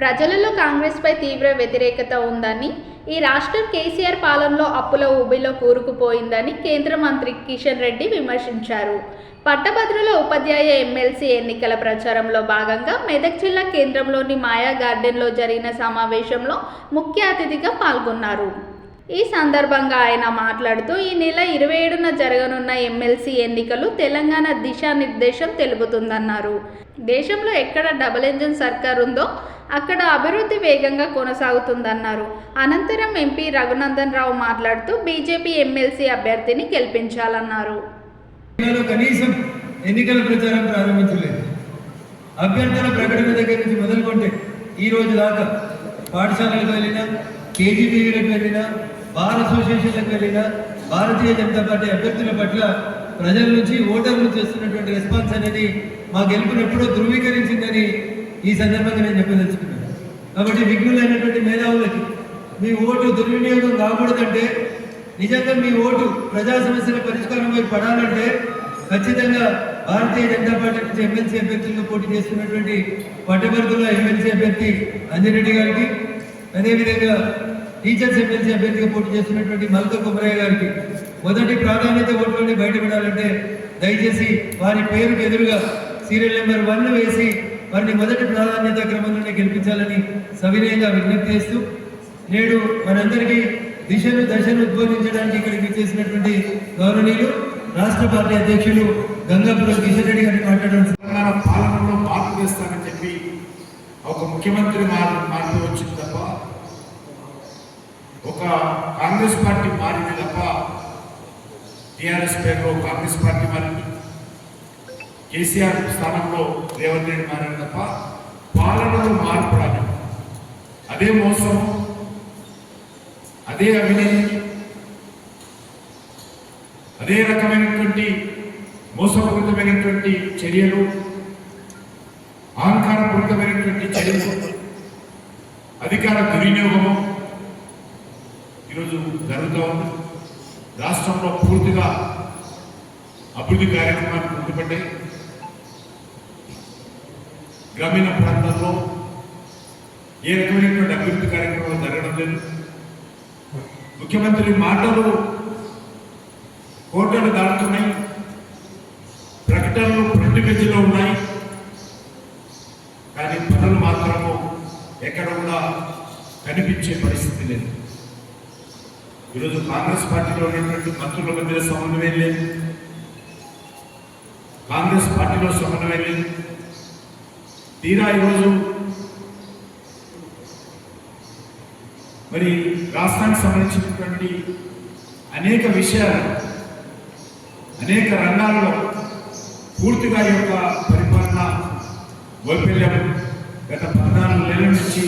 ప్రజలలో కాంగ్రెస్పై తీవ్ర వ్యతిరేకత ఉందని ఈ రాష్ట్రం కేసీఆర్ పాలనలో అప్పుల ఊబిలో కూరుకుపోయిందని కేంద్ర మంత్రి కిషన్ రెడ్డి విమర్శించారు. పట్టభద్రుల ఉపాధ్యాయ ఎమ్మెల్సీ ఎన్నికల ప్రచారంలో భాగంగా మెదక్ జిల్లా కేంద్రంలోని మాయా గార్డెన్లో జరిగిన సమావేశంలో ముఖ్య అతిథిగా పాల్గొన్నారు. ఈ సందర్భంగా ఆయన మాట్లాడుతూ ఈ నెల ఇరవై ఏడున జరగనున్న ఎమ్మెల్సీ ఎన్నికలు తెలంగాణ దిశానిర్దేశం తెలుపుతుందన్నారు. దేశంలో ఎక్కడ డబుల్ ఇంజిన్ సర్కార్ ఉందో అక్కడ అభివృద్ధి వేగంగా కొనసాగుతుందన్నారు. అనంతరం ఎంపీ రఘునందన్ రావు మాట్లాడుతూ బీజేపీ ఎమ్మెల్సీ అభ్యర్థిని గెలిపించాలన్నారు. కనీసం ఎన్నికల ప్రచారం ప్రారంభించలేదు. అభ్యర్థుల ప్రకటన దగ్గర నుంచి మొదలుకుంటే ఈ రోజు దాకా పాఠశాలకు వెళ్ళినా కేజీబీవీలకు వెళ్ళినా బార్ అసోసియేషన్లకు వెళ్ళినా భారతీయ జనతా పార్టీ అభ్యర్థుల పట్ల ప్రజల నుంచి ఓటర్లు చేస్తున్నటువంటి రెస్పాన్స్ అనేది మా గెలుపును ఎప్పుడో ధృవీకరించిందని ఈ సందర్భంగా నేను చెప్పదలుచుకున్నాను. కాబట్టి విఘ్నులైనటువంటి మేధావులకి మీ ఓటు దుర్వినియోగం కాకూడదంటే నిజంగా మీ ఓటు ప్రజా సమస్యల పరిష్కారం వైపు పడాలంటే ఖచ్చితంగా భారతీయ జనతా పార్టీ నుంచి ఎమ్మెల్సీ అభ్యర్థులుగా పోటీ చేస్తున్నటువంటి పట్టభద్రుల ఎమ్మెల్సీ అభ్యర్థి అంజిరెడ్డి గారికి అదేవిధంగా టీచర్స్ ఎమ్మెల్సీ అభ్యర్థిగా పోటీ చేస్తున్నటువంటి మల్క కుమరయ్య గారికి మొదటి ప్రాధాన్యత ఓట్లోనే బయటపడాలంటే దయచేసి వారి పేరుకు ఎదురుగా సీరియల్ నెంబర్ వన్ వేసి వారిని మొదటి ప్రాధాన్యత క్రమంలోనే గెలిపించాలని సవినయంగా విజ్ఞప్తి చేస్తూ నేడు మనందరికీ దిశను దశను ఉద్బోధించడానికి ఇక్కడికి చేసినటువంటి గౌరవనీయులు రాష్ట్ర పార్టీ అధ్యక్షులు గంగాపురం కిషన్ రెడ్డి గారిని మాట్లాడడం తెలంగాణ పాలనలో మార్పు చేస్తానని చెప్పి ఒక ముఖ్యమంత్రి మార్ మార్పు వచ్చింది తప్ప ఒక కాంగ్రెస్ పార్టీ మారింది తప్ప టీఆర్ఎస్ పేరులో కాంగ్రెస్ పార్టీ మారింది. కేసీఆర్ స్థానంలో రేవంత్ రెడ్డి మారారు తప్ప పాలనలో మార్పు రాదు అదే మోసం అదే అవినీతి అదే రకమైనటువంటి మోసపూరితమైనటువంటి చర్యలు అహంకారపూరితమైనటువంటి చర్యలు అధికార దుర్వినియోగము ఈరోజు జరుగుతూ ఉంది. రాష్ట్రంలో పూర్తిగా అభివృద్ధి కార్యక్రమాలు గుర్తుపడ్డాయి. గ్రామీణ ప్రాంతాల్లో ఏ రకమైనటువంటి అభివృద్ధి కార్యక్రమాలు జరగడం లేదు. ముఖ్యమంత్రి మాటలు కోటలు దాటుతున్నాయి. ప్రకటనలు ప్రింట్ పేజీలో ఉన్నాయి. కానీ పనులు మాత్రము ఎక్కడ కూడా కనిపించే పరిస్థితి లేదు. ఈరోజు కాంగ్రెస్ పార్టీలో ఉన్నటువంటి మంత్రుల మధ్య సమన్వయం లేదు. కాంగ్రెస్ పార్టీలో సమన్వయం లేదు. తీరా ఈరోజు మరి రాష్ట్రానికి సంబంధించినటువంటి అనేక విషయాలు అనేక రంగాల్లో పూర్తిగా యొక్క పరిపాలన వైఫల్యం గత పద్నాలుగు నెలల నుంచి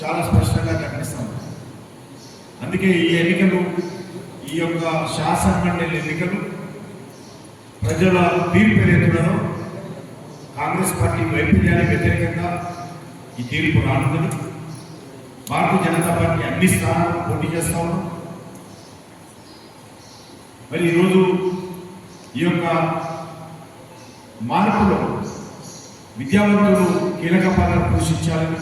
చాలా స్పష్టంగా కనిపిస్తాం అందుకే ఈ ఎన్నికలు ఈ యొక్క శాసనమండలి ఎన్నికలు ప్రజల తీర్పు ఏదైతుందో కాంగ్రెస్ పార్టీ వైఫల్యానికి వ్యతిరేకంగా ఈ తీర్పు రానుందని భారతీయ జనతా పార్టీ అన్ని స్థానాలు పోటీ చేస్తా ఉన్నాం మరి ఈరోజు ఈ యొక్క మార్పులో విద్యావంతులు కీలక పాత్ర పోషించాలని